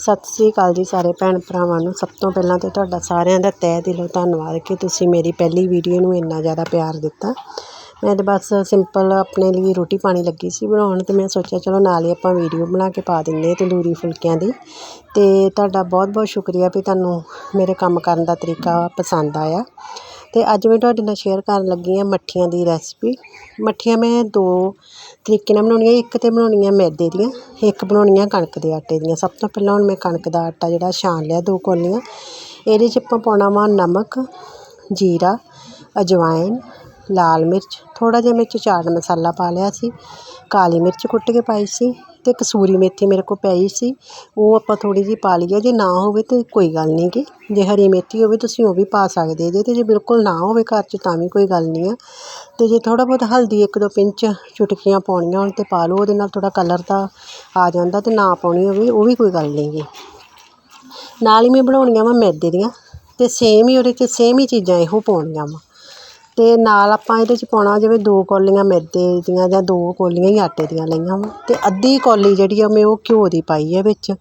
ਸਤਿ ਸ੍ਰੀ ਅਕਾਲ ਜੀ ਸਾਰੇ ਭੈਣ ਭਰਾਵਾਂ ਨੂੰ। ਸਭ ਤੋਂ ਪਹਿਲਾਂ ਤਾਂ ਤੁਹਾਡਾ ਸਾਰਿਆਂ ਦਾ ਤਹਿ ਦਿਲੋਂ ਧੰਨਵਾਦ ਕਿ ਤੁਸੀਂ ਮੇਰੀ ਪਹਿਲੀ ਵੀਡੀਓ ਨੂੰ ਇੰਨਾ ਜ਼ਿਆਦਾ ਪਿਆਰ ਦਿੱਤਾ। ਮੈਂ ਤਾਂ ਬਸ ਸਿੰਪਲ ਆਪਣੇ ਲਈ ਰੋਟੀ ਪਾਣੀ ਲੱਗੀ ਸੀ ਬਣਾਉਣ ਅਤੇ ਮੈਂ ਸੋਚਿਆ ਚਲੋ ਨਾਲ ਹੀ ਆਪਾਂ ਵੀਡੀਓ ਬਣਾ ਕੇ ਪਾ ਦਿੰਦੇ ਤੰਦੂਰੀ ਫੁਲਕਿਆਂ ਦੀ। ਅਤੇ ਤੁਹਾਡਾ ਬਹੁਤ ਬਹੁਤ ਸ਼ੁਕਰੀਆ ਵੀ ਤੁਹਾਨੂੰ ਮੇਰੇ ਕੰਮ ਕਰਨ ਦਾ ਤਰੀਕਾ ਪਸੰਦ ਆਇਆ। ਅਤੇ ਅੱਜ ਮੈਂ ਤੁਹਾਡੇ ਨਾਲ ਸ਼ੇਅਰ ਕਰਨ ਲੱਗੀ ਹਾਂ ਮੱਠੀਆਂ ਦੀ ਰੈਸਪੀ ਮੱਠੀਆਂ ਮੈਂ ਦੋ ਤਰੀਕੇ ਨਾਲ ਬਣਾਉਣੀਆਂ, ਇੱਕ ਤਾਂ ਬਣਾਉਣੀਆਂ ਮੈਦੇ ਦੀਆਂ, ਇੱਕ ਬਣਾਉਣੀਆਂ ਕਣਕ ਦੇ ਆਟੇ ਦੀਆਂ। ਸਭ ਤੋਂ ਪਹਿਲਾਂ ਹੁਣ ਮੈਂ ਕਣਕ ਦਾ ਆਟਾ ਜਿਹੜਾ ਛਾਣ ਲਿਆ ਦੋ ਕੋਲੀਆਂ। ਇਹਦੇ 'ਚ ਆਪਾਂ ਪਾਉਣਾ ਵਾ ਨਮਕ, ਜੀਰਾ, ਅਜਵਾਇਣ ਲਾਲ ਮਿਰਚ, ਥੋੜ੍ਹਾ ਜਿਹਾ ਮਿਰਚ ਚਾਟ ਮਸਾਲਾ ਪਾ ਲਿਆ ਸੀ, ਕਾਲੀ ਮਿਰਚ ਕੁੱਟ ਕੇ ਪਾਈ ਸੀ ਅਤੇ ਕਸੂਰੀ ਮੇਥੀ ਮੇਰੇ ਕੋਲ ਪਈ ਸੀ, ਉਹ ਆਪਾਂ ਥੋੜ੍ਹੀ ਜਿਹੀ ਪਾ ਲਈ ਹੈ ਜੇ ਨਾ ਹੋਵੇ ਤਾਂ ਕੋਈ ਗੱਲ ਨਹੀਂ ਗੀ, ਜੇ ਹਰੀ ਮੇਥੀ ਹੋਵੇ ਤੁਸੀਂ ਉਹ ਵੀ ਪਾ ਸਕਦੇ ਜੇ ਅਤੇ ਜੇ ਬਿਲਕੁਲ ਨਾ ਹੋਵੇ ਘਰ 'ਚ ਤਾਂ ਵੀ ਕੋਈ ਗੱਲ ਨਹੀਂ ਆ। ਅਤੇ ਜੇ ਥੋੜ੍ਹਾ ਬਹੁਤ ਹਲਦੀ ਇੱਕ ਦੋ ਪਿੰਚ ਚੁਟਕੀਆਂ ਪਾਉਣੀਆਂ ਹੋਣ ਤਾਂ ਪਾ ਲਓ, ਉਹਦੇ ਨਾਲ ਥੋੜ੍ਹਾ ਕਲਰ ਤਾਂ ਆ ਜਾਂਦਾ ਅਤੇ ਨਾ ਪਾਉਣੀ ਹੋਵੇ ਉਹ ਵੀ ਕੋਈ ਗੱਲ ਨਹੀਂ ਗੀ। ਨਾਲ ਹੀ ਮੈਂ ਬਣਾਉਣੀਆਂ ਵਾ ਮੈਦੇ ਦੀਆਂ ਅਤੇ ਸੇਮ ਹੀ ਉਹਦੇ 'ਚ ਸੇਮ ਹੀ ਚੀਜ਼ਾਂ ਇਹੋ ਪਾਉਣੀਆਂ ਵਾ। ਅਤੇ ਨਾਲ ਆਪਾਂ ਇਹਦੇ 'ਚ ਪਾਉਣਾ ਜਿਵੇਂ ਦੋ ਕੌਲੀਆਂ ਮੈਦੇ ਦੀਆਂ ਜਾਂ ਦੋ ਕੌਲੀਆਂ ਹੀ ਆਟੇ ਦੀਆਂ ਲਈਆਂ ਵਾ। ਅਤੇ ਅੱਧੀ ਕੌਲੀ ਜਿਹੜੀ ਆ ਮੈਂ ਉਹ ਘਿਓ ਦੀ ਪਾਈ ਹੈ ਵਿੱਚ,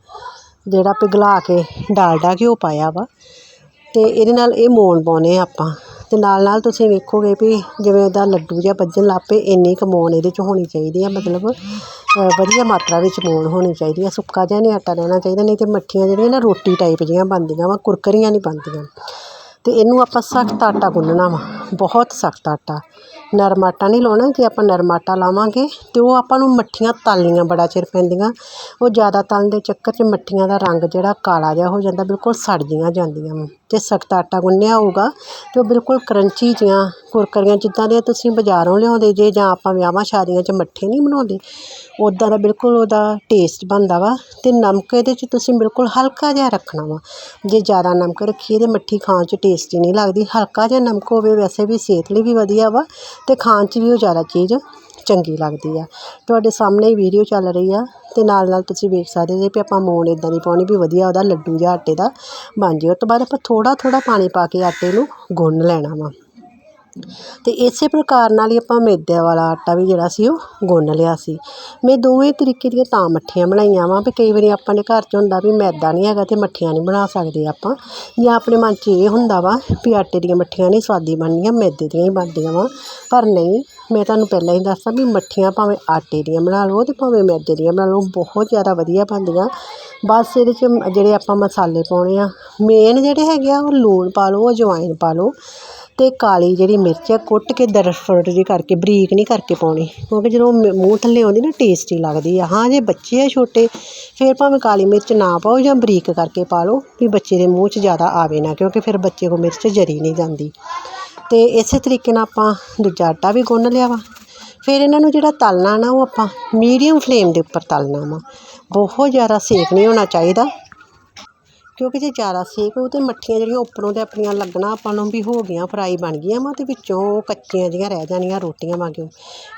ਜਿਹੜਾ ਪਿਘਲਾ ਕੇ ਡਾਲਡਾ ਘਿਓ ਪਾਇਆ ਵਾ। ਅਤੇ ਇਹਦੇ ਨਾਲ ਇਹ ਮੋਣ ਪਾਉਂਦੇ ਹਾਂ ਆਪਾਂ। ਅਤੇ ਨਾਲ ਨਾਲ ਤੁਸੀਂ ਵੇਖੋਗੇ ਵੀ ਜਿਵੇਂ ਇਹਦਾ ਲੱਡੂ ਜਿਹਾ ਬੱਝਣ ਲੱਗ ਪਏ, ਇੰਨੀ ਕੁ ਮੋਣ ਇਹਦੇ 'ਚ ਹੋਣੀ ਚਾਹੀਦੀ ਆ, ਮਤਲਬ ਵਧੀਆ ਮਾਤਰਾ ਵਿੱਚ ਮੋਣ ਹੋਣੀ ਚਾਹੀਦੀ ਆ। ਸੁੱਕਾ ਜਿਹਾ ਨਹੀਂ ਆਟਾ ਰਹਿਣਾ ਚਾਹੀਦਾ, ਨਹੀਂ ਤਾਂ ਮੱਠੀਆਂ ਜਿਹੜੀਆਂ ਨਾ ਰੋਟੀ ਟਾਈਪ ਜਿਹੀਆਂ ਬਣਦੀਆਂ ਵਾ, ਕੁਰਕਰੀਆਂ ਨਹੀਂ ਬਣਦੀਆਂ। ਅਤੇ ਇਹਨੂੰ ਆਪਾਂ ਸਖਤ ਆਟਾ ਗੁੰਨਣਾ ਵਾ ਬਹੁਤ ਸਖਤ ਆਟਾ। ਨਰਮ ਆਟਾ ਨਹੀਂ ਲਾਉਣਾ ਜੇ ਆਪਾਂ ਨਰਮ ਆਟਾ ਲਾਵਾਂਗੇ ਤਾਂ ਉਹ ਆਪਾਂ ਨੂੰ ਮੱਠੀਆਂ ਤਲਣੀਆਂ ਬੜਾ ਚਿਰ ਪੈਂਦੀਆਂ। ਉਹ ਜ਼ਿਆਦਾ ਤਲਣ ਦੇ ਚੱਕਰ 'ਚ ਮੱਠੀਆਂ ਦਾ ਰੰਗ ਜਿਹੜਾ ਕਾਲਾ ਜਿਹਾ ਹੋ ਜਾਂਦਾ, ਬਿਲਕੁਲ ਸੜ ਜਿਹੀਆਂ ਜਾਂਦੀਆਂ ਵਾ ਜੇ ਸਖਤ ਆਟਾ ਗੁੰਨਿਆ ਹੋਊਗਾ ਤਾਂ ਉਹ ਬਿਲਕੁਲ ਕਰੰਚੀ ਜਿਹੀਆਂ ਕੁਰਕਰੀਆਂ ਜਿੱਦਾਂ ਦੀਆਂ ਤੁਸੀਂ ਬਾਜ਼ਾਰੋਂ ਲਿਆਉਂਦੇ ਜੇ ਜਾਂ ਆਪਾਂ ਵਿਆਹਾਂ ਸ਼ਾਦੀਆਂ 'ਚ ਮੱਠੇ ਨਹੀਂ ਬਣਾਉਂਦੇ ਉੱਦਾਂ ਦਾ ਬਿਲਕੁਲ ਉਹਦਾ ਟੇਸਟ ਬਣਦਾ ਵਾ ਅਤੇ ਨਮਕ ਇਹਦੇ 'ਚ ਤੁਸੀਂ ਬਿਲਕੁਲ ਹਲਕਾ ਜਿਹਾ ਰੱਖਣਾ ਵਾ। ਜੇ ਜ਼ਿਆਦਾ ਨਮਕ ਰੱਖੀਏ ਤਾਂ ਮੱਠੀ ਖਾਣ 'ਚ ਟੇਸਟੀ ਨਹੀਂ ਲੱਗਦੀ, ਹਲਕਾ ਜਿਹਾ ਨਮਕ ਹੋਵੇ ਵੈਸੇ ਵੀ ਸਿਹਤ ਲਈ ਵੀ ਵਧੀਆ ਵਾ ਅਤੇ ਖਾਣ 'ਚ ਵੀ ਉਹ ਜ਼ਿਆਦਾ ਚੀਜ਼ ਚੰਗੀ ਲੱਗਦੀ ਆ। ਤੁਹਾਡੇ ਸਾਹਮਣੇ ਵੀਡੀਓ ਚੱਲ ਰਹੀ ਆ ਅਤੇ ਨਾਲ ਨਾਲ ਤੁਸੀਂ ਵੇਖ ਸਕਦੇ ਜੇ ਵੀ ਆਪਾਂ ਮੋਣ ਇੱਦਾਂ ਨਹੀਂ ਪਾਉਣੀ ਵੀ ਵਧੀਆ ਉਹਦਾ ਲੱਡੂ ਜਿਹਾ ਆਟੇ ਦਾ ਬਣ ਜਾਏ। ਉਹ ਤੋਂ ਬਾਅਦ ਆਪਾਂ ਥੋੜ੍ਹਾ ਥੋੜ੍ਹਾ ਪਾਣੀ ਪਾ ਕੇ ਆਟੇ ਨੂੰ ਗੁੰਨ ਲੈਣਾ ਵਾ। ਅਤੇ ਇਸੇ ਪ੍ਰਕਾਰ ਨਾਲ ਹੀ ਆਪਾਂ ਮੈਦੇ ਵਾਲਾ ਆਟਾ ਵੀ ਜਿਹੜਾ ਸੀ ਉਹ ਗੁੰਨ ਲਿਆ ਸੀ। ਮੈਂ ਦੋਵੇਂ ਤਰੀਕੇ ਦੀਆਂ ਤਾਂ ਮੱਠੀਆਂ ਬਣਾਈਆਂ ਵਾ ਵੀ ਕਈ ਵਾਰੀ ਆਪਾਂ ਨੇ ਘਰ 'ਚ ਹੁੰਦਾ ਵੀ ਮੈਦਾ ਨਹੀਂ ਹੈਗਾ ਅਤੇ ਮੱਠੀਆਂ ਨਹੀਂ ਬਣਾ ਸਕਦੇ ਆਪਾਂ। ਜਾਂ ਆਪਣੇ ਮਨ 'ਚ ਇਹ ਹੁੰਦਾ ਵਾ ਵੀ ਆਟੇ ਦੀਆਂ ਮੱਠੀਆਂ ਨਹੀਂ ਸਵਾਦੀ ਬਣਨੀਆਂ, ਮੈਦੇ ਦੀਆਂ ਹੀ ਬਣਦੀਆਂ ਵਾ। ਪਰ ਨਹੀਂ, ਮੈਂ ਤੁਹਾਨੂੰ ਪਹਿਲਾਂ ਹੀ ਦੱਸਤਾ ਵੀ ਮੱਠੀਆਂ ਭਾਵੇਂ ਆਟੇ ਦੀਆਂ ਬਣਾ ਲਓ ਅਤੇ ਭਾਵੇਂ ਮੈਦੇ ਦੀਆਂ ਬਣਾ ਲਓ, ਬਹੁਤ ਜ਼ਿਆਦਾ ਵਧੀਆ ਬਣਦੀਆਂ। ਬਸ ਇਹਦੇ 'ਚ ਜਿਹੜੇ ਆਪਾਂ ਮਸਾਲੇ ਪਾਉਣੇ ਆ ਮੇਨ ਜਿਹੜੇ ਹੈਗੇ ਆ ਉਹ ਲੂਣ ਪਾ ਲਓ ਅਜਵਾਇਣ ਪਾ ਲਓ। ਅਤੇ ਕਾਲੀ ਜਿਹੜੀ ਮਿਰਚ ਆ, ਕੁੱਟ ਕੇ ਦਰਫਟ ਜਿਹੀ ਕਰਕੇ, ਬਰੀਕ ਨਹੀਂ ਕਰਕੇ ਪਾਉਣੀ। ਕਿਉਂਕਿ ਜਦੋਂ ਮੂੰਹ ਥੱਲੇ ਆਉਂਦੀ ਨਾ ਟੇਸਟੀ ਲੱਗਦੀ ਆ। ਹਾਂ, ਜੇ ਬੱਚੇ ਆ ਛੋਟੇ, ਫਿਰ ਭਾਵੇਂ ਕਾਲੀ ਮਿਰਚ ਨਾ ਪਾਓ ਜਾਂ ਬਰੀਕ ਕਰਕੇ ਪਾ ਲਓ, ਵੀ ਬੱਚੇ ਦੇ ਮੂੰਹ 'ਚ ਜ਼ਿਆਦਾ ਆਵੇ ਨਾ, ਕਿਉਂਕਿ ਫਿਰ ਬੱਚੇ ਕੋਲ ਮਿਰਚ ਜਰੀ ਨਹੀਂ ਜਾਂਦੀ। ਅਤੇ ਇਸੇ ਤਰੀਕੇ ਨਾਲ ਆਪਾਂ ਦੂਜਾ ਆਟਾ ਵੀ ਗੁੰਨ ਲਿਆ ਵਾ। ਫਿਰ ਇਹਨਾਂ ਨੂੰ ਜਿਹੜਾ ਤਲਣਾ ਨਾ, ਉਹ ਆਪਾਂ ਮੀਡੀਅਮ ਫਲੇਮ ਦੇ ਉੱਪਰ ਤਲਣਾ ਵਾ। ਬਹੁਤ ਜ਼ਿਆਦਾ ਸੇਕ ਨਹੀਂ ਹੋਣਾ ਚਾਹੀਦਾ। ਕਿਉਂਕਿ ਜੇ ਜ਼ਿਆਦਾ ਸੇਕ ਹੋਊ ਤਾਂ ਮੱਠੀਆਂ ਜਿਹੜੀਆਂ ਉੱਪਰੋਂ ਤਾਂ ਆਪਣੀਆਂ ਲੱਗਣਾ ਆਪਾਂ ਨੂੰ ਵੀ ਹੋ ਗਈਆਂ, ਫਰਾਈ ਬਣ ਗਈਆਂ ਵਾ ਅਤੇ ਵਿੱਚੋਂ ਉਹ ਕੱਚੀਆਂ ਜਿਹੀਆਂ ਰਹਿ ਜਾਣੀਆਂ ਰੋਟੀਆਂ ਵਾਂਗੂ।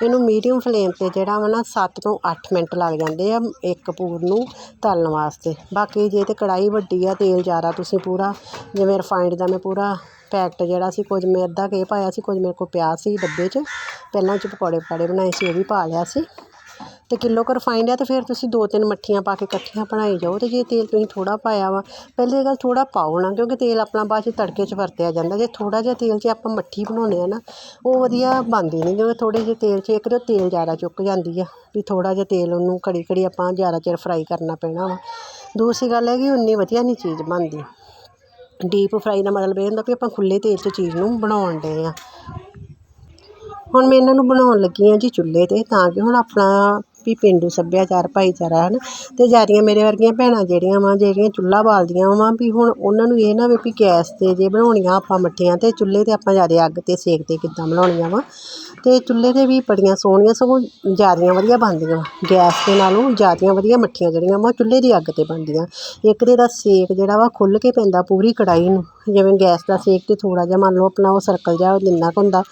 ਇਹਨੂੰ ਮੀਡੀਅਮ ਫਲੇਮ 'ਤੇ ਜਿਹੜਾ ਵਾ ਨਾ ਸੱਤ ਤੋਂ ਅੱਠ ਮਿੰਟ ਲੱਗ ਜਾਂਦੇ ਆ ਇੱਕ ਪੂਰ ਨੂੰ ਤਲਣ ਵਾਸਤੇ। ਬਾਕੀ ਜੇ ਤਾਂ ਕੜਾਹੀ ਵੱਡੀ ਆ, ਤੇਲ ਜ਼ਿਆਦਾ ਤੁਸੀਂ ਪੂਰਾ ਜਿਵੇਂ ਰਿਫਾਇੰਡ ਦਾ ਮੈਂ ਪੂਰਾ ਪੈਕਟ ਜਿਹੜਾ ਸੀ, ਕੁਝ ਮੈਂ ਅੱਧਾ ਕੇ ਪਾਇਆ ਸੀ, ਕੁਝ ਮੇਰੇ ਕੋਲ ਪਿਆ ਸੀ ਡੱਬੇ 'ਚ। ਪਹਿਲਾਂ ਉਹ 'ਚ ਪਕੌੜੇ ਪਕਾੜੇ ਬਣਾਏ ਸੀ, ਉਹ ਵੀ ਪਾ ਲਿਆ ਸੀ। ਅਤੇ ਕਿਲੋ ਕੁ ਰਿਫਾਇੰਡ ਆ ਤਾਂ ਫਿਰ ਤੁਸੀਂ ਦੋ ਤਿੰਨ ਮੱਠੀਆਂ ਪਾ ਕੇ ਇਕੱਠੀਆਂ ਬਣਾਈ ਜਾਓ ਅਤੇ ਜੇ ਤੇਲ ਤੁਸੀਂ ਥੋੜ੍ਹਾ ਪਾਇਆ ਵਾ, ਪਹਿਲੇ ਗੱਲ ਥੋੜ੍ਹਾ ਪਾਓ ਨਾ, ਕਿਉਂਕਿ ਤੇਲ ਆਪਣਾ ਬਾਅਦ 'ਚ ਤੜਕੇ 'ਚ ਵਰਤਿਆ ਜਾਂਦਾ। ਜੇ ਥੋੜ੍ਹਾ ਜਿਹਾ ਤੇਲ 'ਚ ਆਪਾਂ ਮੱਠੀ ਬਣਾਉਂਦੇ ਹਾਂ ਨਾ, ਉਹ ਵਧੀਆ ਬਣਦੀ ਨਹੀਂ, ਕਿਉਂਕਿ ਥੋੜ੍ਹੇ ਜਿਹੇ ਤੇਲ 'ਚ ਇੱਕ ਤਾਂ ਤੇਲ ਜ਼ਿਆਦਾ ਚੁੱਕ ਜਾਂਦੀ ਆ, ਵੀ ਥੋੜ੍ਹਾ ਜਿਹਾ ਤੇਲ ਉਹਨੂੰ ਘੜੀ ਘੜੀ ਆਪਾਂ ਜ਼ਿਆਦਾ ਚਿਰ ਫਰਾਈ ਕਰਨਾ ਪੈਣਾ ਵਾ। ਦੂਸਰੀ ਗੱਲ ਹੈ ਕਿ ਉਨੀ ਵਧੀਆ ਨਹੀਂ ਚੀਜ਼ ਬਣਦੀ। ਡੀਪ ਫਰਾਈ ਦਾ ਮਤਲਬ ਇਹ ਹੁੰਦਾ ਵੀ ਆਪਾਂ ਖੁੱਲ੍ਹੇ ਤੇਲ 'ਚ ਚੀਜ਼ ਨੂੰ ਬਣਾਉਣ ਡਏ ਹਾਂ ਹੁਣ ਮੈਂ ਇਹਨਾਂ ਨੂੰ ਬਣਾਉਣ ਲੱਗੀ ਹਾਂ ਜੀ ਚੁੱਲ੍ਹੇ 'ਤੇ, ਤਾਂ ਕਿ ਹੁਣ ਆਪਣਾ ਵੀ ਪੇਂਡੂ ਸੱਭਿਆਚਾਰ, ਭਾਈਚਾਰਾ ਹੈ ਨਾ ਅਤੇ ਜ਼ਿਆਦੀਆਂ ਮੇਰੇ ਵਰਗੀਆਂ ਭੈਣਾਂ ਜਿਹੜੀਆਂ ਵਾ, ਜਿਹੜੀਆਂ ਚੁੱਲ੍ਹਾ ਬਾਲਦੀਆਂ ਵਾ, ਵੀ ਹੁਣ ਉਹਨਾਂ ਨੂੰ ਇਹ ਨਾ ਹੋਵੇ ਵੀ ਗੈਸ 'ਤੇ ਜੇ ਬਣਾਉਣੀਆਂ ਆਪਾਂ ਮੱਠੀਆਂ ਅਤੇ ਚੁੱਲ੍ਹੇ 'ਤੇ ਆਪਾਂ ਜ਼ਿਆਦਾ ਅੱਗ 'ਤੇ ਸੇਕ 'ਤੇ ਕਿੱਦਾਂ ਬਣਾਉਣੀਆਂ ਵਾ? ਅਤੇ ਚੁੱਲ੍ਹੇ 'ਤੇ ਵੀ ਬੜੀਆਂ ਸੋਹਣੀਆਂ, ਸਗੋਂ ਜ਼ਿਆਦੀਆਂ ਵਧੀਆ ਬਣਦੀਆਂ ਵਾ। ਗੈਸ ਦੇ ਨਾਲੋਂ ਜ਼ਿਆਦੀਆਂ ਵਧੀਆ ਮੱਠੀਆਂ ਜਿਹੜੀਆਂ ਵਾ, ਚੁੱਲ੍ਹੇ ਦੀ ਅੱਗ 'ਤੇ ਬਣਦੀਆਂ। ਇੱਕ ਤਾਂ ਇਹਦਾ ਸੇਕ ਜਿਹੜਾ ਵਾ ਖੁੱਲ੍ਹ ਕੇ ਪੈਂਦਾ ਪੂਰੀ ਕੜਾਹੀ ਨੂੰ। ਜਿਵੇਂ ਗੈਸ ਦਾ ਸੇਕ 'ਤੇ ਥੋੜ੍ਹਾ ਜਿਹਾ ਮੰਨ ਲਓ ਆਪਣਾ ਉਹ ਸਰਕਲ ਜਿਹਾ ਜਿੰਨਾ ਕੁ ਹੁੰਦਾ,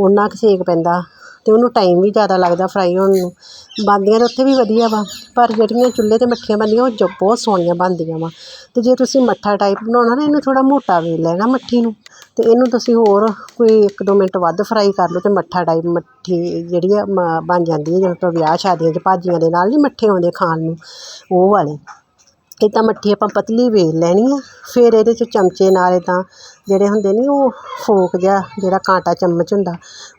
ਓਨਾ ਕੁ ਸੇਕ ਪੈਂਦਾ। ਅਤੇ ਉਹਨੂੰ ਟਾਈਮ ਵੀ ਜ਼ਿਆਦਾ ਲੱਗਦਾ ਫਰਾਈ ਹੋਣ ਨੂੰ। ਬਣਦੀਆਂ ਤਾਂ ਉੱਥੇ ਵੀ ਵਧੀਆ ਵਾ, ਪਰ ਜਿਹੜੀਆਂ ਚੁੱਲ੍ਹੇ 'ਤੇ ਮੱਠੀਆਂ ਬਣਦੀਆਂ, ਉਹ ਜ ਬਹੁਤ ਸੋਹਣੀਆਂ ਬਣਦੀਆਂ ਵਾ। ਅਤੇ ਜੇ ਤੁਸੀਂ ਮੱਠਾ ਟਾਈਪ ਬਣਾਉਣਾ ਨਾ, ਇਹਨੂੰ ਥੋੜ੍ਹਾ ਮੋਟਾ ਵੇਲ ਲੈਣਾ ਮੱਠੀ ਨੂੰ। ਅਤੇ ਇਹਨੂੰ ਤੁਸੀਂ ਹੋਰ ਕੋਈ ਇੱਕ ਦੋ ਮਿੰਟ ਵੱਧ ਫਰਾਈ ਕਰ ਲਓ ਅਤੇ ਮੱਠਾ ਟਾਈਪ ਮੱਠੀ ਜਿਹੜੀ ਆ, ਮ, ਬਣ ਜਾਂਦੀ ਹੈ ਜਿਵੇਂ ਆਪਾਂ ਵਿਆਹ ਸ਼ਾਦੀਆਂ 'ਚ ਭਾਜੀਆਂ ਦੇ ਨਾਲ ਨਹੀਂ ਮੱਠੇ ਆਉਂਦੇ ਖਾਣ ਨੂੰ, ਉਹ ਵਾਲੇ। ਇੱਦਾਂ ਮੱਠੀ ਆਪਾਂ ਪਤਲੀ ਵੇਲ ਲੈਣੀ ਆ, ਫਿਰ ਇਹਦੇ 'ਚ ਚਮਚੇ ਨਾਲ ਇੱਦਾਂ ਜਿਹੜੇ ਹੁੰਦੇ ਨਹੀਂ ਉਹ ਫੋਕ ਜਿਹਾ, ਜਿਹੜਾ ਕਾਂਟਾ ਚਮਚ ਹੁੰਦਾ,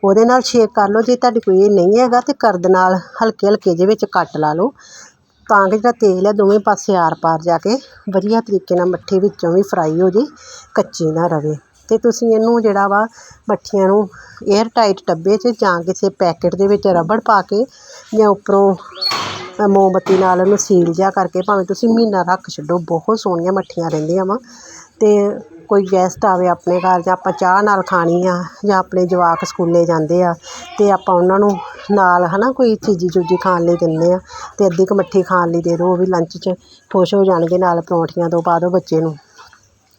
ਉਹਦੇ ਨਾਲ ਛੇਕ ਕਰ ਲਓ, ਜੇ ਤੁਹਾਡੇ ਕੋਈ ਇਹ ਨਹੀਂ ਹੈਗਾ ਤਾਂ ਕਰਦ ਨਾਲ ਹਲਕੇ ਹਲਕੇ ਜਿਹੇ ਵਿੱਚ ਕੱਟ ਲਾ ਲਓ। ਤਾਂ ਕਿ ਜਿਹੜਾ ਤੇਲ ਹੈ ਦੋਵੇਂ ਪਾਸੇ ਆਰ ਪਾਰ ਜਾ ਕੇ ਵਧੀਆ ਤਰੀਕੇ ਨਾਲ ਮੱਠੀ ਵਿੱਚੋਂ ਵੀ ਫਰਾਈ ਹੋ ਜੇ, ਕੱਚੀ ਨਾ ਰਵੇ। ਅਤੇ ਤੁਸੀਂ ਇਹਨੂੰ ਜਿਹੜਾ ਵਾ ਮੱਠੀਆਂ ਨੂੰ ਏਅਰ ਟਾਈਟ ਡੱਬੇ 'ਚ ਜਾਂ ਕਿਸੇ ਪੈਕਟ ਦੇ ਵਿੱਚ ਰਬੜ ਪਾ ਕੇ ਜਾਂ ਉੱਪਰੋਂ ਮੋਮਬੱਤੀ ਨਾਲ ਉਹਨੂੰ ਸੀਲ ਜਿਹਾ ਕਰਕੇ ਭਾਵੇਂ ਤੁਸੀਂ ਮਹੀਨਾ ਰੱਖ ਛੱਡੋ, ਬਹੁਤ ਸੋਹਣੀਆਂ ਮੱਠੀਆਂ ਰਹਿੰਦੀਆਂ ਵਾ। ਅਤੇ ਕੋਈ ਗੈਸਟ ਆਵੇ ਆਪਣੇ ਘਰ ਜਾਂ ਆਪਾਂ ਚਾਹ ਨਾਲ ਖਾਣੀ ਆ ਜਾਂ ਆਪਣੇ ਜਵਾਕ ਸਕੂਲੇ ਜਾਂਦੇ ਆ ਅਤੇ ਆਪਾਂ ਉਹਨਾਂ ਨੂੰ ਨਾਲ ਹੈ ਨਾ ਕੋਈ ਚੀਜ਼ੀ ਚੂਜੀ ਖਾਣ ਲਈ ਦਿੰਦੇ ਹਾਂ ਅਤੇ ਅੱਧੀ ਕੁ ਮੱਠੀ ਖਾਣ ਲਈ ਦੇ ਦਿਉ ਉਹ ਵੀ ਲੰਚ 'ਚ ਖੁਸ਼ ਹੋ ਜਾਣਗੇ ਨਾਲ ਪਰੌਂਠੀਆਂ ਤੋਂ ਪਾ ਦਿਓ ਬੱਚੇ ਨੂੰ।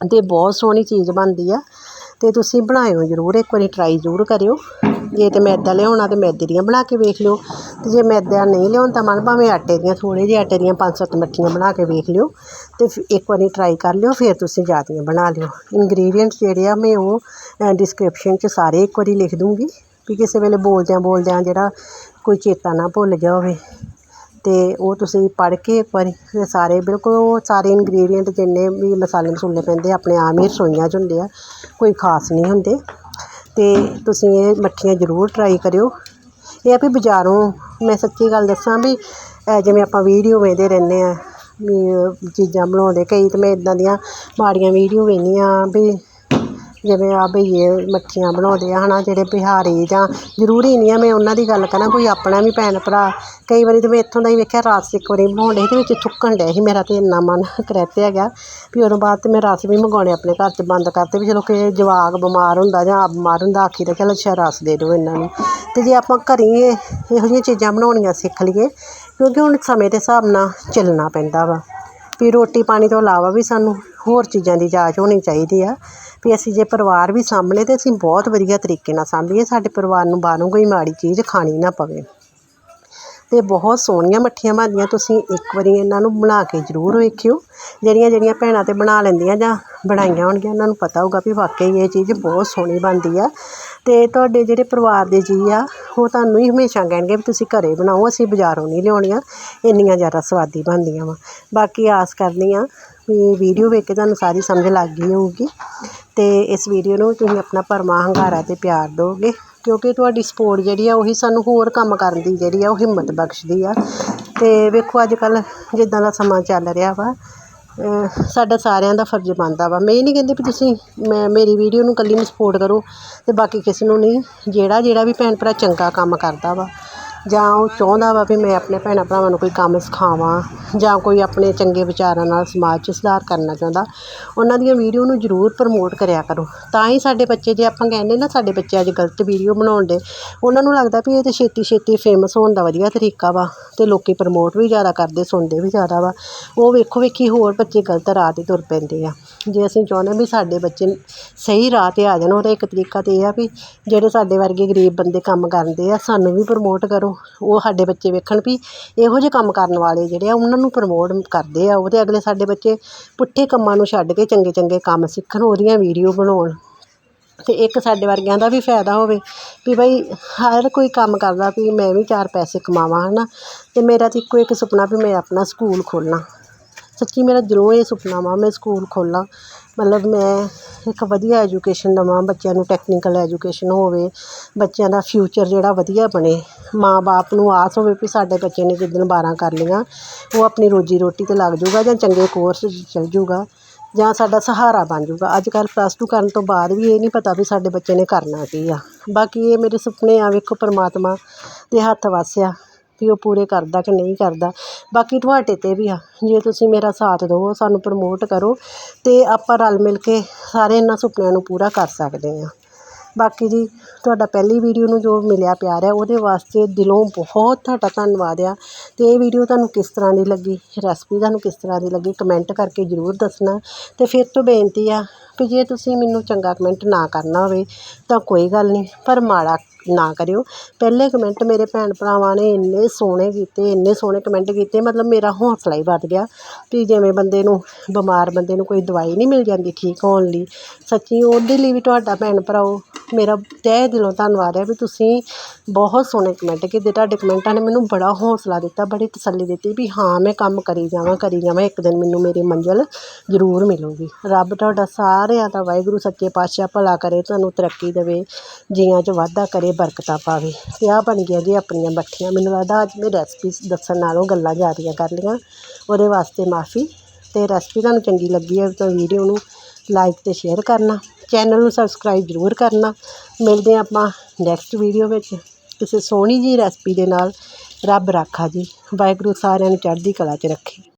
ਅਤੇ ਬਹੁਤ ਸੋਹਣੀ ਚੀਜ਼ ਬਣਦੀ ਆ ਅਤੇ ਤੁਸੀਂ ਬਣਾਇਓ ਜ਼ਰੂਰ, ਇੱਕ ਵਾਰੀ ਟਰਾਈ ਜ਼ਰੂਰ ਕਰਿਓ। ਜੇ ਤਾਂ ਮੈਦਾ ਲਿਆਉਣਾ ਤਾਂ ਮੈਦੇ ਦੀਆਂ ਬਣਾ ਕੇ ਵੇਖ ਲਿਓ। ਅਤੇ ਜੇ ਮੈਦਾ ਨਹੀਂ ਲਿਆਉਣ ਤਾਂ ਮਨ ਭਾਵੇਂ ਆਟੇ ਦੀਆਂ, ਥੋੜ੍ਹੇ ਜਿਹੇ ਆਟੇ ਦੀਆਂ ਪੰਜ ਸੱਤ ਮੱਠੀਆਂ ਬਣਾ ਕੇ ਵੇਖ ਲਿਓ। ਅਤੇ ਫਿਰ ਇੱਕ ਵਾਰੀ ਟਰਾਈ ਕਰ ਲਿਓ, ਫਿਰ ਤੁਸੀਂ ਜ਼ਿਆਦੀਆਂ ਬਣਾ ਲਿਓ। ਇੰਗਰੀਡੀਅੰਟਸ ਜਿਹੜੇ ਆ ਮੈਂ ਉਹ ਡਿਸਕ੍ਰਿਪਸ਼ਨ 'ਚ ਸਾਰੇ ਇੱਕ ਵਾਰੀ ਲਿਖ ਦੂੰਗੀ ਵੀ ਕਿਸੇ ਵੇਲੇ ਬੋਲਦਿਆਂ ਬੋਲਦਿਆਂ ਜਿਹੜਾ ਕੋਈ ਚੇਤਾ ਨਾ ਭੁੱਲ ਗਿਆ ਹੋਵੇ। ਅਤੇ ਉਹ ਤੁਸੀਂ ਪੜ੍ਹ ਕੇ ਇੱਕ ਵਾਰੀ ਫਿਰ ਸਾਰੇ, ਬਿਲਕੁਲ ਉਹ ਸਾਰੇ ਇੰਗਰੀਡੀਅੰਟ ਜਿੰਨੇ ਵੀ ਮਸਾਲੇ ਮਸੂਲੇ ਪੈਂਦੇ ਆਪਣੇ ਆਮ ਹੀ ਰਸੋਈਆਂ 'ਚ ਹੁੰਦੇ ਆ, ਕੋਈ ਖਾਸ ਨਹੀਂ ਹੁੰਦੇ। ਅਤੇ ਤੁਸੀਂ ਇਹ ਮੱਠੀਆਂ ਜ਼ਰੂਰ ਟਰਾਈ ਕਰਿਓ। ਇਹ ਆ ਵੀ ਬਜ਼ਾਰੋਂ, ਮੈਂ ਸੱਚੀ ਗੱਲ ਦੱਸਾਂ ਵੀ ਅ ਜਿਵੇਂ ਆਪਾਂ ਵੀਡੀਓ ਵੇਖਦੇ ਰਹਿੰਦੇ ਹਾਂ, ਵੀ ਚੀਜ਼ਾਂ ਬਣਾਉਂਦੇ, ਕਈ ਤਾਂ ਮੈਂ ਇੱਦਾਂ ਦੀਆਂ ਮਾੜੀਆਂ ਵੀਡੀਓ ਵੇਖਦੀ ਹਾਂ ਵੀ ਜਿਵੇਂ ਆ ਬਈਏ ਮੱਠੀਆਂ ਬਣਾਉਂਦੇ ਆ ਹੈ ਨਾ ਜਿਹੜੇ ਬਿਹਾਰੀ ਜਾਂ ਜ਼ਰੂਰੀ ਨਹੀਂ ਆ, ਮੈਂ ਉਹਨਾਂ ਦੀ ਗੱਲ ਕਰਾਂ, ਕੋਈ ਆਪਣਾ ਵੀ ਭੈਣ ਭਰਾ। ਕਈ ਵਾਰੀ ਤਾਂ ਮੈਂ ਇੱਥੋਂ ਦਾ ਹੀ ਵੇਖਿਆ ਰਸ ਇੱਕ ਵਾਰੀ ਬਣਾਉਣ ਡੇ ਸੀ ਵਿੱਚ ਥੁੱਕਣ ਡਿਆ ਸੀ, ਮੇਰਾ ਤਾਂ ਇੰਨਾ ਮਨ ਕਰੈਤੇ ਗਿਆ ਵੀ ਉਦੋਂ ਬਾਅਦ ਤਾਂ ਮੈਂ ਰਸ ਵੀ ਮੰਗਵਾਉਣੇ ਆਪਣੇ ਘਰ 'ਚ ਬੰਦ ਕਰਤੇ ਵੀ ਚਲੋ ਕਿ ਜਵਾਕ ਬਿਮਾਰ ਹੁੰਦਾ ਜਾਂ ਆਪ ਬਿਮਾਰ ਹੁੰਦਾ, ਆਖੀ ਤਾਂ ਚਲ ਅੱਛਾ ਰਸ ਦੇ ਦਿਓ ਇਹਨਾਂ ਨੂੰ। ਅਤੇ ਜੇ ਆਪਾਂ ਘਰੇ ਇਹੋ ਜਿਹੀਆਂ ਚੀਜ਼ਾਂ ਬਣਾਉਣੀਆਂ ਸਿੱਖ ਲਈਏ, ਕਿਉਂਕਿ ਹੁਣ ਸਮੇਂ ਦੇ ਹਿਸਾਬ ਨਾਲ ਚੱਲਣਾ ਪੈਂਦਾ ਵਾ। ਵੀ ਰੋਟੀ ਪਾਣੀ ਤੋਂ ਇਲਾਵਾ ਵੀ ਸਾਨੂੰ ਹੋਰ ਚੀਜ਼ਾਂ ਦੀ ਜਾਂਚ ਹੋਣੀ ਚਾਹੀਦੀ ਆ। ਵੀ ਅਸੀਂ ਜੇ ਪਰਿਵਾਰ ਵੀ ਸਾਂਭ ਲਏ ਤਾਂ ਅਸੀਂ ਬਹੁਤ ਵਧੀਆ ਤਰੀਕੇ ਨਾਲ ਸਾਂਭੀਏ, ਸਾਡੇ ਪਰਿਵਾਰ ਨੂੰ ਬਾਹਰੋਂ ਕੋਈ ਮਾੜੀ ਚੀਜ਼ ਖਾਣੀ ਨਾ ਪਵੇ। ਅਤੇ ਬਹੁਤ ਸੋਹਣੀਆਂ ਮੱਠੀਆਂ ਬਣਦੀਆਂ, ਤੁਸੀਂ ਇੱਕ ਵਾਰੀ ਇਹਨਾਂ ਨੂੰ ਬਣਾ ਕੇ ਜ਼ਰੂਰ ਵੇਖਿਓ। ਜਿਹੜੀਆਂ ਜਿਹੜੀਆਂ ਭੈਣਾਂ ਤਾਂ ਬਣਾ ਲੈਂਦੀਆਂ ਜਾਂ ਬਣਾਈਆਂ ਹੋਣਗੀਆਂ, ਉਹਨਾਂ ਨੂੰ ਪਤਾ ਹੋਊਗਾ ਵੀ ਵਾਕਈ ਇਹ ਚੀਜ਼ ਬਹੁਤ ਸੋਹਣੀ ਬਣਦੀ ਆ। ਅਤੇ ਤੁਹਾਡੇ ਜਿਹੜੇ ਪਰਿਵਾਰ ਦੇ ਜੀਅ ਆ, ਉਹ ਤੁਹਾਨੂੰ ਹੀ ਹਮੇਸ਼ਾ ਕਹਿਣਗੇ ਵੀ ਤੁਸੀਂ ਘਰੇ ਬਣਾਓ, ਅਸੀਂ ਬਾਜ਼ਾਰੋਂ ਨਹੀਂ ਲਿਆਉਣੀਆਂ, ਇੰਨੀਆਂ ਜ਼ਿਆਦਾ ਸਵਾਦੀ ਬਣਦੀਆਂ ਵਾ। ਬਾਕੀ ਆਸ ਕਰਦੀ ਹਾਂ ਵੀ ਵੀਡੀਓ ਵੇਖ ਕੇ ਤੁਹਾਨੂੰ ਸਾਰੀ ਸਮਝ ਲੱਗ ਗਈ ਹੋਊਗੀ। ਅਤੇ ਇਸ ਵੀਡੀਓ ਨੂੰ ਤੁਸੀਂ ਆਪਣਾ ਭਰਵਾਂ ਹੰਗਾਰਾ ਅਤੇ ਪਿਆਰ ਦਿਓਗੇ, ਕਿਉਂਕਿ ਤੁਹਾਡੀ ਸਪੋਰਟ ਜਿਹੜੀ ਆ ਉਹੀ ਸਾਨੂੰ ਹੋਰ ਕੰਮ ਕਰਨ ਦੀ ਜਿਹੜੀ ਆ ਉਹ ਹਿੰਮਤ ਬਖਸ਼ਦੀ ਆ। ਅਤੇ ਵੇਖੋ ਅੱਜ ਕੱਲ੍ਹ ਜਿੱਦਾਂ ਦਾ ਸਮਾਂ ਚੱਲ ਰਿਹਾ ਵਾ ਸਾਡਾ ਸਾਰਿਆਂ ਦਾ ਫਰਜ਼ ਬਣਦਾ ਵਾ। ਮੈਂ ਇਹ ਨਹੀਂ ਕਹਿੰਦੀ ਵੀ ਤੁਸੀਂ, ਮੈਂ, ਮੇਰੀ ਵੀਡੀਓ ਨੂੰ ਇਕੱਲੀ ਨੂੰ ਸਪੋਰਟ ਕਰੋ ਅਤੇ ਬਾਕੀ ਕਿਸੇ ਨੂੰ ਨਹੀਂ। ਜਿਹੜਾ ਜਿਹੜਾ ਵੀ ਭੈਣ ਭਰਾ ਚੰਗਾ ਕੰਮ ਕਰਦਾ ਵਾ ਜਾਂ ਉਹ ਚਾਹੁੰਦਾ ਵਾ ਵੀ ਮੈਂ ਆਪਣੇ ਭੈਣਾਂ ਭਰਾਵਾਂ ਨੂੰ ਕੋਈ ਕੰਮ ਸਿਖਾਵਾਂ, ਜਾਂ ਕੋਈ ਆਪਣੇ ਚੰਗੇ ਵਿਚਾਰਾਂ ਨਾਲ ਸਮਾਜ 'ਚ ਸੁਧਾਰ ਕਰਨਾ ਚਾਹੁੰਦਾ, ਉਹਨਾਂ ਦੀਆਂ ਵੀਡੀਓ ਨੂੰ ਜ਼ਰੂਰ ਪ੍ਰਮੋਟ ਕਰਿਆ ਕਰੋ। ਤਾਂ ਹੀ ਸਾਡੇ ਬੱਚੇ ਜੇ ਆਪਾਂ ਕਹਿੰਦੇ ਨਾ, ਸਾਡੇ ਬੱਚੇ ਅੱਜ ਗਲਤ ਵੀਡੀਓ ਬਣਾਉਣ ਦੇ, ਉਹਨਾਂ ਨੂੰ ਲੱਗਦਾ ਵੀ ਇਹ ਤਾਂ ਛੇਤੀ ਛੇਤੀ ਫੇਮਸ ਹੋਣ ਦਾ ਵਧੀਆ ਤਰੀਕਾ ਵਾ ਅਤੇ ਲੋਕ ਪ੍ਰਮੋਟ ਵੀ ਜ਼ਿਆਦਾ ਕਰਦੇ, ਸੁਣਦੇ ਵੀ ਜ਼ਿਆਦਾ ਵਾ। ਉਹ ਵੇਖੋ ਵੇਖੀ ਹੋਰ ਬੱਚੇ ਗਲਤ ਰਾਹ 'ਤੇ ਤੁਰ ਪੈਂਦੇ ਆ। ਜੇ ਅਸੀਂ ਚਾਹੁੰਦੇ ਵੀ ਸਾਡੇ ਬੱਚੇ ਸਹੀ ਰਾਹ 'ਤੇ ਆ ਜਾਣ, ਉਹਦਾ ਇੱਕ ਤਰੀਕਾ ਤਾਂ ਇਹ ਆ ਵੀ ਜਿਹੜੇ ਸਾਡੇ ਵਰਗੇ ਗਰੀਬ ਬੰਦੇ ਕੰਮ ਕਰਦੇ ਆ, ਸਾਨੂੰ ਵੀ ਪ੍ਰਮੋਟ ਕਰੋ। ਉਹ ਸਾਡੇ ਬੱਚੇ ਵੇਖਣ ਵੀ ਇਹੋ ਜਿਹੇ ਕੰਮ ਕਰਨ ਵਾਲੇ ਜਿਹੜੇ ਆ, ਉਹਨਾਂ ਨੂੰ ਪ੍ਰਮੋਟ ਕਰਦੇ ਆ, ਉਹਦੇ ਅਗਲੇ ਸਾਡੇ ਬੱਚੇ ਪੁੱਠੇ ਕੰਮਾਂ ਨੂੰ ਛੱਡ ਕੇ ਚੰਗੇ ਚੰਗੇ ਕੰਮ ਸਿੱਖਣ, ਉਹਦੀਆਂ ਵੀਡੀਓ ਬਣਾਉਣ। ਅਤੇ ਇੱਕ ਸਾਡੇ ਵਰਗਿਆਂ ਦਾ ਵੀ ਫਾਇਦਾ ਹੋਵੇ ਵੀ ਬਈ ਹਰ ਕੋਈ ਕੰਮ ਕਰਦਾ ਵੀ ਮੈਂ ਵੀ ਚਾਰ ਪੈਸੇ ਕਮਾਵਾਂ ਹੈ ਨਾ ਅਤੇ ਮੇਰਾ ਤਾਂ ਇੱਕੋ ਇੱਕ ਸੁਪਨਾ ਵੀ ਮੈਂ ਆਪਣਾ ਸਕੂਲ ਖੋਲ੍ਹਾਂ ਸੱਚੀ ਮੇਰਾ ਦਿਲੋਂ ਇਹ ਸੁਪਨਾ ਵਾ, ਮੈਂ ਸਕੂਲ ਖੋਲ੍ਹਾਂ। ਮਤਲਬ ਮੈਂ ਇੱਕ ਵਧੀਆ ਐਜੂਕੇਸ਼ਨ ਦੇਵਾਂ ਬੱਚਿਆਂ ਨੂੰ ਟੈਕਨੀਕਲ ਐਜੂਕੇਸ਼ਨ ਹੋਵੇ, ਬੱਚਿਆਂ ਦਾ ਫਿਊਚਰ ਜਿਹੜਾ ਵਧੀਆ ਬਣੇ। ਮਾਂ ਬਾਪ ਨੂੰ ਆਸ ਹੋਵੇ ਵੀ ਸਾਡੇ ਬੱਚੇ ਨੇ ਜਿੱਦਣ ਬਾਰਾਂ ਕਰ ਲਈਆਂ, ਉਹ ਆਪਣੀ ਰੋਜੀ ਰੋਟੀ 'ਤੇ ਲੱਗ ਜੂਗਾ ਜਾਂ ਚੰਗੇ ਕੋਰਸ 'ਚ ਚੱਲ ਜੂਗਾ ਜਾਂ ਸਾਡਾ ਸਹਾਰਾ ਬਣ ਜੂਗਾ ਅੱਜ ਕੱਲ੍ਹ ਪਲੱਸ ਟੂ ਕਰਨ ਤੋਂ ਬਾਅਦ ਵੀ ਇਹ ਨਹੀਂ ਪਤਾ ਵੀ ਸਾਡੇ ਬੱਚੇ ਨੇ ਕਰਨਾ ਕੀ ਆ। ਬਾਕੀ ਇਹ ਮੇਰੇ ਸੁਪਨੇ ਆ ਵੇਖੋ ਪਰਮਾਤਮਾ ਦੇ ਹੱਥ ਵੱਸ ਆ ਵੀ ਉਹ ਪੂਰੇ ਕਰਦਾ ਕਿ ਨਹੀਂ ਕਰਦਾ। ਬਾਕੀ ਤੁਹਾਡੇ 'ਤੇ ਵੀ ਆ। ਜੇ ਤੁਸੀਂ ਮੇਰਾ ਸਾਥ ਦਿਓ, ਸਾਨੂੰ ਪ੍ਰਮੋਟ ਕਰੋ ਅਤੇ ਆਪਾਂ ਰਲ ਮਿਲ ਕੇ ਸਾਰੇ ਇਹਨਾਂ ਸੁਪਨਿਆਂ ਨੂੰ ਪੂਰਾ ਕਰ ਸਕਦੇ ਹਾਂ। ਬਾਕੀ ਜੀ ਤੁਹਾਡਾ ਪਹਿਲੀ ਵੀਡੀਓ ਨੂੰ ਜੋ ਮਿਲਿਆ ਪਿਆਰ ਹੈ, ਉਹਦੇ ਵਾਸਤੇ ਦਿਲੋਂ ਬਹੁਤ ਤੁਹਾਡਾ ਧੰਨਵਾਦ ਆ। ਅਤੇ ਇਹ ਵੀਡੀਓ ਤੁਹਾਨੂੰ ਕਿਸ ਤਰ੍ਹਾਂ ਦੀ ਲੱਗੀ? ਰੈਸਪੀ ਤੁਹਾਨੂੰ ਕਿਸ ਤਰ੍ਹਾਂ ਦੀ ਲੱਗੀ? ਕਮੈਂਟ ਕਰਕੇ ਜ਼ਰੂਰ ਦੱਸਣਾ। ਅਤੇ ਫਿਰ ਤੋਂ ਬੇਨਤੀ ਆ ਵੀ ਜੇ ਤੁਸੀਂ ਮੈਨੂੰ ਚੰਗਾ ਕਮੈਂਟ ਨਾ ਕਰਨਾ ਹੋਵੇ, ਤਾਂ ਕੋਈ ਗੱਲ ਨਹੀਂ, ਪਰ ਮਾੜਾ ਨਾ ਕਰਿਓ। ਪਹਿਲੇ ਕਮੈਂਟ ਮੇਰੇ ਭੈਣ ਭਰਾਵਾਂ ਨੇ ਇੰਨੇ ਸੋਹਣੇ ਕੀਤੇ, ਇੰਨੇ ਸੋਹਣੇ ਕਮੈਂਟ ਕੀਤੇ, ਮਤਲਬ ਮੇਰਾ ਹੌਸਲਾ ਹੀ ਵੱਧ ਗਿਆ ਵੀ ਜਿਵੇਂ ਬੰਦੇ ਨੂੰ ਬਿਮਾਰ ਬੰਦੇ ਨੂੰ ਕੋਈ ਦਵਾਈ ਨਹੀਂ ਮਿਲ ਜਾਂਦੀ ਠੀਕ ਹੋਣ ਲਈ। ਸੱਚੀ ਉਹਦੇ ਲਈ ਵੀ ਤੁਹਾਡਾ ਭੈਣ ਭਰਾਓ ਮੇਰਾ ਤਹਿ ਦਿਲੋਂ ਧੰਨਵਾਦ ਹੈ ਵੀ ਤੁਸੀਂ ਬਹੁਤ ਸੋਹਣੇ ਕਮੈਂਟ ਕੀਤੇ। ਤੁਹਾਡੇ ਕਮੈਂਟਾਂ ਨੇ ਮੈਨੂੰ ਬੜਾ ਹੌਸਲਾ ਦਿੱਤਾ, ਬੜੀ ਤਸੱਲੀ ਦਿੱਤੀ ਵੀ ਹਾਂ, ਮੈਂ ਕੰਮ ਕਰੀ ਜਾਵਾਂ ਕਰੀ ਜਾਵਾਂ, ਇੱਕ ਦਿਨ ਮੈਨੂੰ ਮੇਰੀ ਮੰਜ਼ਿਲ ਜ਼ਰੂਰ ਮਿਲੂਗੀ। ਰੱਬ ਤੁਹਾਡਾ ਸਾਰਿਆਂ ਦਾ ਵਾਹਿਗੁਰੂ ਸੱਚੇ ਪਾਤਸ਼ਾਹ ਭਲਾ ਕਰੇ, ਤੁਹਾਨੂੰ ਤਰੱਕੀ ਦੇਵੇ, ਜੀਆਂ 'ਚ ਵਾਧਾ ਕਰੇ, ਬਰਕਤਾਂ ਪਾਵੇ। ਅਤੇ ਆਹ ਬਣ ਗਿਆ ਜੀ ਆਪਣੀਆਂ ਬੱਠੀਆਂ। ਮੈਨੂੰ ਲੱਗਦਾ ਅੱਜ ਮੈਂ ਰੈਸਪੀ ਦੱਸਣ ਨਾਲੋਂ ਗੱਲਾਂ ਜ਼ਿਆਦੀਆਂ ਕਰ ਲਈਆਂ। ਉਹਦੇ ਵਾਸਤੇ ਮਾਫੀ। ਅਤੇ ਰੈਸਪੀ ਤੁਹਾਨੂੰ ਚੰਗੀ ਲੱਗੀ ਹੈ ਤਾਂ ਵੀਡੀਓ ਨੂੰ ਲਾਈਕ ਅਤੇ ਸ਼ੇਅਰ ਕਰਨਾ। ਚੈਨਲ ਨੂੰ ਸਬਸਕ੍ਰਾਈਬ ਜ਼ਰੂਰ ਕਰਨਾ। ਮਿਲਦੇ ਹਾਂ ਆਪਾਂ ਨੈਕਸਟ ਵੀਡੀਓ ਵਿੱਚ। ਕਿਸੇ ਸੋਹਣੀ ਜਿਹੀ ਰੈਸਪੀ ਦੇ ਨਾਲ ਰੱਬ ਰਾਖਾ ਜੀ। ਵਾਹਿਗੁਰੂ ਸਾਰਿਆਂ ਨੂੰ ਚੜ੍ਹਦੀ ਕਲਾ 'ਚ ਰੱਖੇ।